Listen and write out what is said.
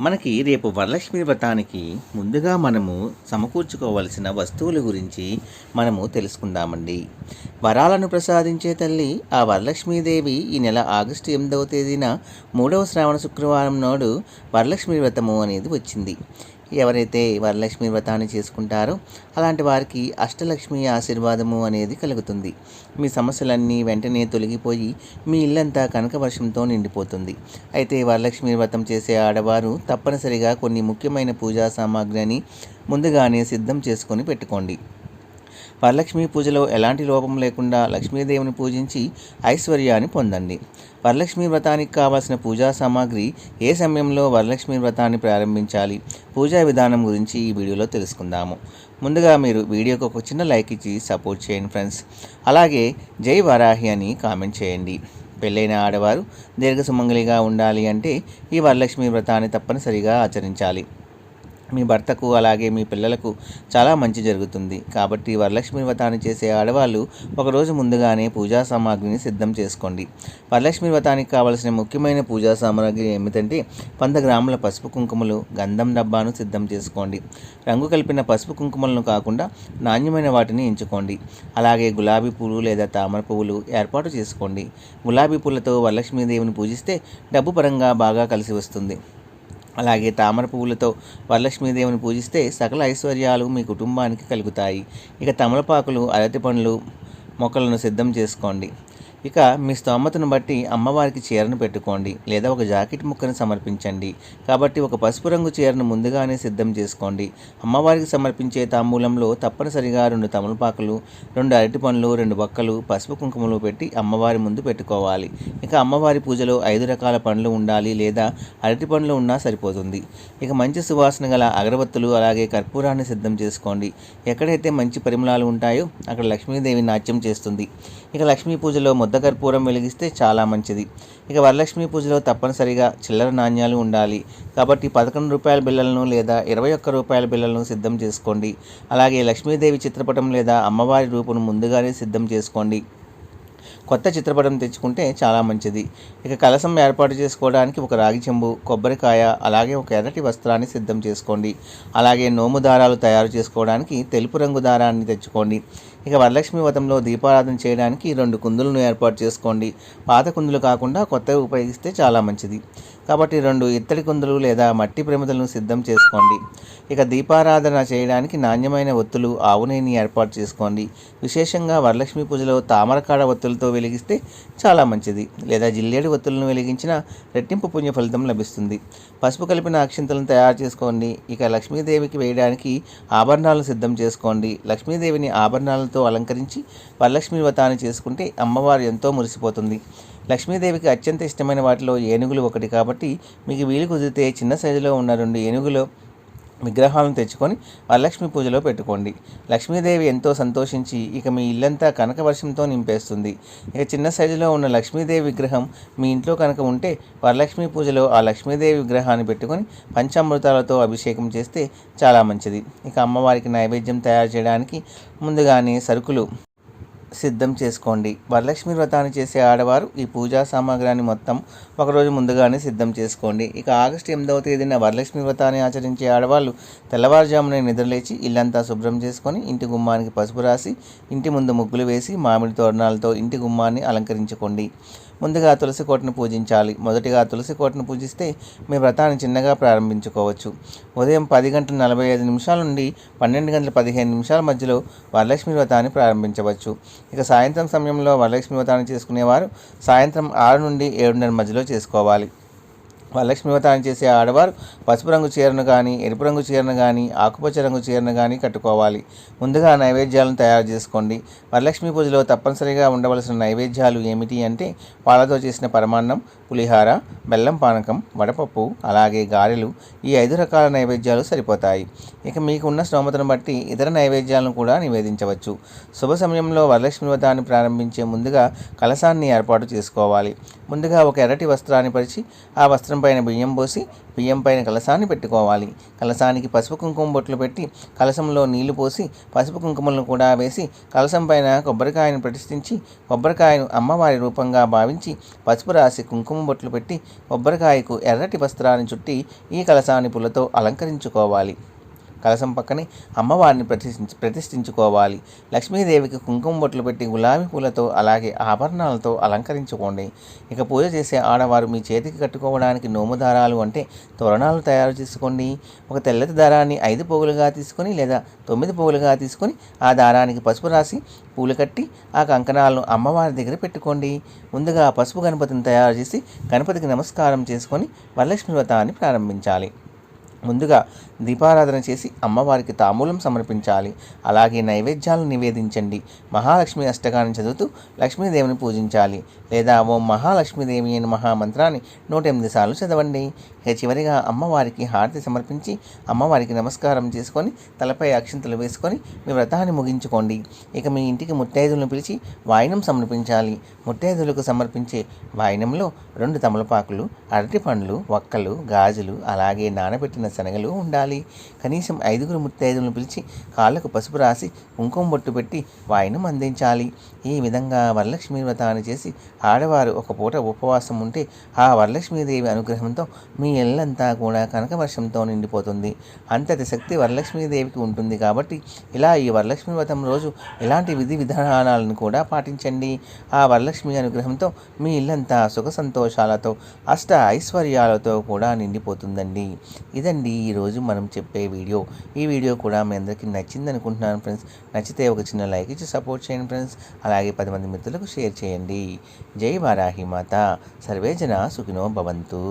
మనకి రేపు వరలక్ష్మి వ్రతానికి ముందుగా మనము సమకూర్చుకోవలసిన వస్తువుల గురించి మనము తెలుసుకుందామండి. వరాలను ప్రసాదించే తల్లి ఆ వరలక్ష్మీదేవి ఈ నెల ఆగస్టు ఎనిమిదవ తేదీన మూడవ శ్రావణ శుక్రవారం నాడు వరలక్ష్మి వ్రతము అనేది వచ్చింది. ఎవరైతే వరలక్ష్మి వ్రతాన్ని చేసుకుంటారో అలాంటి వారికి అష్టలక్ష్మి ఆశీర్వాదము అనేది కలుగుతుంది. మీ సమస్యలన్నీ వెంటనే తొలగిపోయి మీ ఇల్లంతా కనక వర్షంతో నిండిపోతుంది. అయితే వరలక్ష్మి వ్రతం చేసే ఆడవారు తప్పనిసరిగా కొన్ని ముఖ్యమైన పూజా సామాగ్రిని ముందుగానే సిద్ధం చేసుకొని పెట్టుకోండి. వరలక్ష్మి పూజలో ఎలాంటి లోపం లేకుండా లక్ష్మీదేవిని పూజించి ఐశ్వర్యాన్ని పొందండి. వరలక్ష్మి వ్రతానికి కావాల్సిన పూజా సామాగ్రి ఏ సమయంలో వరలక్ష్మి వ్రతాన్ని ప్రారంభించాలి? పూజా విధానం గురించి ఈ వీడియోలో తెలుసుకుందాము. ముందుగా మీరు వీడియోకి ఒక చిన్న లైక్ ఇచ్చి సపోర్ట్ చేయండి ఫ్రెండ్స్. అలాగే జై వరాహి అని కామెంట్ చేయండి. పెళ్ళైన ఆడవారు దీర్ఘ సుమంగలిగా ఉండాలి అంటే ఈ వరలక్ష్మి వ్రతాన్ని తప్పనిసరిగా ఆచరించాలి. మీ భర్తకు అలాగే మీ పిల్లలకు చాలా మంచి జరుగుతుంది. కాబట్టి వరలక్ష్మి వ్రతాన్ని చేసే ఆడవాళ్ళు ఒకరోజు ముందుగానే పూజా సామాగ్రిని సిద్ధం చేసుకోండి. వరలక్ష్మి వ్రతానికి కావలసిన ముఖ్యమైన పూజా సామాగ్రి ఏమిటంటే వంద గ్రాముల పసుపు కుంకుమలు గంధం డబ్బాను సిద్ధం చేసుకోండి. రంగు కలిపిన పసుపు కుంకుమలను కాకుండా నాణ్యమైన వాటిని ఎంచుకోండి. అలాగే గులాబీ పూలు లేదా తామర పువ్వులు ఏర్పాటు చేసుకోండి. గులాబీ పూలతో వరలక్ష్మీదేవిని పూజిస్తే డబ్బు పరంగా బాగా కలిసి వస్తుంది. అలాగే తామర పువ్వులతో వరలక్ష్మీదేవిని పూజిస్తే సకల ఐశ్వర్యాలు మీ కుటుంబానికి కలుగుతాయి. ఇక తమలపాకులు అరటి పండ్లు మొక్కలను సిద్ధం చేసుకోండి. ఇక మీ స్తోమతను బట్టి అమ్మవారికి చీరను పెట్టుకోండి లేదా ఒక జాకెట్ ముక్కను సమర్పించండి. కాబట్టి ఒక పసుపు రంగు చీరను ముందుగానే సిద్ధం చేసుకోండి. అమ్మవారికి సమర్పించే తాంబూలంలో తప్పనిసరిగా రెండు తమలపాకులు రెండు అరటి పండ్లు రెండు బక్కలు పసుపు కుంకుమలు పెట్టి అమ్మవారి ముందు పెట్టుకోవాలి. ఇక అమ్మవారి పూజలో ఐదు రకాల పండ్లు ఉండాలి లేదా అరటి పండ్లు ఉన్నా సరిపోతుంది. ఇక మంచి సువాసన గల అగరబత్తులు అలాగే కర్పూరాన్ని సిద్ధం చేసుకోండి. ఎక్కడైతే మంచి పరిమళాలు ఉంటాయో అక్కడ లక్ష్మీదేవి నాట్యం చేస్తుంది. ఇక లక్ష్మీ పూజలో ముద్ద కర్పూరం వెలిగిస్తే చాలా మంచిది. ఇక వరలక్ష్మి పూజలో తప్పనిసరిగా చిల్లర నాణ్యాలు ఉండాలి. కాబట్టి పదకొండు రూపాయల బిళ్ళలను లేదా ఇరవై ఒక్క రూపాయల బిళ్ళలను సిద్ధం చేసుకోండి. అలాగే లక్ష్మీదేవి చిత్రపటం లేదా అమ్మవారి రూపును ముందుగానే సిద్ధం చేసుకోండి. కొత్త చిత్రపటం తెచ్చుకుంటే చాలా మంచిది. ఇక కలసం ఏర్పాటు చేసుకోవడానికి ఒక రాగి చెంబు కొబ్బరికాయ అలాగే ఒక ఎర్రటి వస్త్రాన్ని సిద్ధం చేసుకోండి. అలాగే నోము దారాలు తయారు చేసుకోవడానికి తెలుపు రంగు దారాన్ని తెచ్చుకోండి. ఇక వరలక్ష్మి వ్రతంలో దీపారాధన చేయడానికి రెండు కుందులను ఏర్పాటు చేసుకోండి. పాత కుందులు కాకుండా కొత్తవి ఉపయోగిస్తే చాలా మంచిది. కాబట్టి రెండు ఇత్తడి కుందులు లేదా మట్టి ప్రమిదలను సిద్ధం చేసుకోండి. ఇక దీపారాధన చేయడానికి నాణ్యమైన ఒత్తులు ఆవునేని ఏర్పాటు చేసుకోండి. విశేషంగా వరలక్ష్మి పూజలో తామరకాడ ఒత్తులతో వెలిగిస్తే చాలా మంచిది. లేదా జిల్లేడు ఒత్తులను వెలిగించిన రెట్టింపు పుణ్య ఫలితం లభిస్తుంది. పసుపు కలిపిన అక్షింతలను తయారు చేసుకోండి. ఇక లక్ష్మీదేవికి వేయడానికి ఆభరణాలను సిద్ధం చేసుకోండి. లక్ష్మీదేవిని ఆభరణాలతో అలంకరించి వరలక్ష్మి వ్రతాన్ని చేసుకుంటే అమ్మవారు ఎంతో మురిసిపోతుంది. లక్ష్మీదేవికి అత్యంత ఇష్టమైన వాటిలో ఏనుగులు ఒకటి కాబట్టి మీకు వీలు కుదిరితే చిన్న సైజులో ఉన్న రెండు ఏనుగులు విగ్రహాలను తెచ్చుకొని వరలక్ష్మి పూజలో పెట్టుకోండి. లక్ష్మీదేవి ఎంతో సంతోషించి ఇక మీ ఇల్లంతా కనక వర్షంతో నింపేస్తుంది. ఇక చిన్న సైజులో ఉన్న లక్ష్మీదేవి విగ్రహం మీ ఇంట్లో కనుక ఉంటే వరలక్ష్మి పూజలో ఆ లక్ష్మీదేవి విగ్రహాన్ని పెట్టుకొని పంచామృతాలతో అభిషేకం చేస్తే చాలా మంచిది. ఇక అమ్మవారికి నైవేద్యం తయారు చేయడానికి ముందుగానే సరుకులు సిద్ధం చేసుకోండి. వరలక్ష్మి వ్రతాన్ని చేసే ఆడవారు ఈ పూజా సామాగ్రిని మొత్తం ఒకరోజు ముందుగానే సిద్ధం చేసుకోండి. ఇక ఆగస్టు ఎనిమిదవ తేదీన వరలక్ష్మి వ్రతాన్ని ఆచరించే ఆడవాళ్ళు తెల్లవారుజామునే నిద్రలేచి ఇల్లంతా శుభ్రం చేసుకొని ఇంటి గుమ్మానికి పసుపు రాసి ఇంటి ముందు ముగ్గులు వేసి మామిడి తోరణాలతో ఇంటి గుమ్మాన్ని అలంకరించుకోండి. ముందుగా తులసి కోటను పూజించాలి. మొదటిగా తులసి కోటను పూజిస్తే మీ వ్రతాన్ని చిన్నగా ప్రారంభించుకోవచ్చు. ఉదయం పది గంటల నలభై ఐదు నిమిషాల నుండి పన్నెండు గంటల పదిహేను నిమిషాల మధ్యలో వరలక్ష్మి వ్రతాన్ని ప్రారంభించవచ్చు. ఇక సాయంత్రం సమయంలో వరలక్ష్మి వ్రతాన్ని చేసుకునేవారు సాయంత్రం ఆరు నుండి ఏడున్నర మధ్యలో చేసుకోవాలి. వరలక్ష్మి వ్రతాన్ని చేసే ఆడవారు పసుపు రంగు చీరను కానీ ఎరుపు రంగు చీరను కానీ ఆకుపచ్చ రంగు చీరను కానీ కట్టుకోవాలి. ముందుగా నైవేద్యాలను తయారు చేసుకోండి. వరలక్ష్మి పూజలో తప్పనిసరిగా ఉండవలసిన నైవేద్యాలు ఏమిటి అంటే పాలతో చేసిన పరమాన్నం పులిహార బెల్లం పానకం వడపప్పు అలాగే గారెలు ఈ ఐదు రకాల నైవేద్యాలు సరిపోతాయి. ఇక మీకు ఉన్న స్తోమతను బట్టి ఇతర నైవేద్యాలను కూడా నివేదించవచ్చు. శుభ సమయంలో వరలక్ష్మి వ్రతాన్ని ప్రారంభించే ముందుగా కలశాన్ని ఏర్పాటు చేసుకోవాలి. ముందుగా ఒక ఎర్రటి వస్త్రాన్ని పరిచి ఆ వస్త్రం పైన బియ్యం పోసి బియ్యం పైన కలశాన్ని పెట్టుకోవాలి. కలశానికి పసుపు కుంకుమ బొట్లు పెట్టి కలశంలో నీళ్ళు పోసి పసుపు కుంకుమలను కూడా వేసి కలశం పైన కొబ్బరికాయను ప్రతిష్ఠించి కొబ్బరికాయను అమ్మవారి రూపంగా భావించి పసుపు రాసి కుంకుమ బొట్లు పెట్టి కొబ్బరికాయకు ఎర్రటి వస్త్రాన్ని చుట్టి ఈ కలశాన్ని పులతో అలంకరించుకోవాలి. కలశం పక్కనే అమ్మవారిని ప్రతిష్ఠించి ప్రతిష్ఠించుకోవాలి. లక్ష్మీదేవికి కుంకుమ బొట్లు పెట్టి గులాబీ పూలతో అలాగే ఆభరణాలతో అలంకరించుకోండి. ఇక పూజ చేసే ఆడవారు మీ చేతికి కట్టుకోవడానికి నోము దారాలు అంటే తోరణాలు తయారు చేసుకోండి. ఒక తెల్లటి దారాన్ని ఐదు పోగులుగా తీసుకొని లేదా తొమ్మిది పోగులుగా తీసుకొని ఆ దారానికి పసుపు రాసి పూలు కట్టి ఆ కంకణాలను అమ్మవారి దగ్గర పెట్టుకోండి. ముందుగా పసుపు గణపతిని తయారు చేసి గణపతికి నమస్కారం చేసుకొని వరలక్ష్మి వ్రతాన్ని ప్రారంభించాలి. ముందుగా దీపారాధన చేసి అమ్మవారికి తాంబూలం సమర్పించాలి. అలాగే నైవేద్యాలను నివేదించండి. మహాలక్ష్మి అష్టకాన్ని చదువుతూ లక్ష్మీదేవిని పూజించాలి. లేదా ఓం మహాలక్ష్మీదేవి అని మహామంత్రాన్ని నూట ఎనిమిది సార్లు చదవండి. ఇక చివరిగా అమ్మవారికి హారతి సమర్పించి అమ్మవారికి నమస్కారం చేసుకొని తలపై అక్షింతలు వేసుకొని మీ వ్రతాన్ని ముగించుకోండి. ఇక మీ ఇంటికి ముత్తైదులను పిలిచి వాయినం సమర్పించాలి. ముత్తైదులకు సమర్పించే వాయినంలో రెండు తమలపాకులు అరటి పండ్లు వక్కలు గాజులు అలాగే నానబెట్టిన శనగలు ఉండాలి. కనీసం ఐదుగురు ముత్తైదులను పిలిచి కాళ్ళకు పసుపు రాసి కుంకుమ బొట్టు పెట్టి వాయినం అందించాలి. ఈ విధంగా వరలక్ష్మి వ్రతాన్ని చేసి ఆడవారు ఒక పూట ఉపవాసం ఉంటే ఆ వరలక్ష్మీదేవి అనుగ్రహంతో మీ ఇల్లంతా కూడా కనకవర్షంతో నిండిపోతుంది. అంతటి శక్తి వరలక్ష్మీదేవికి ఉంటుంది కాబట్టి ఇలా ఈ వరలక్ష్మి వ్రతం రోజు ఇలాంటి విధి విధానాలను కూడా పాటించండి. ఆ వరలక్ష్మి అనుగ్రహంతో మీ ఇల్లంతా సుఖ సంతోషాలతో అష్ట ఐశ్వర్యాలతో కూడా నిండిపోతుందండి. ఇదండి ఈరోజు మనం చెప్పే వీడియో. ఈ వీడియో కూడా మీ అందరికీ నచ్చింది అనుకుంటున్నాను ఫ్రెండ్స్. నచ్చితే ఒక చిన్న లైక్ ఇచ్చి సపోర్ట్ చేయండి ఫ్రెండ్స్. అలాగే పది మంది మిత్రులకు షేర్ చేయండి. జై వారాహి మాత. సర్వే జన సుఖినో భవంతు.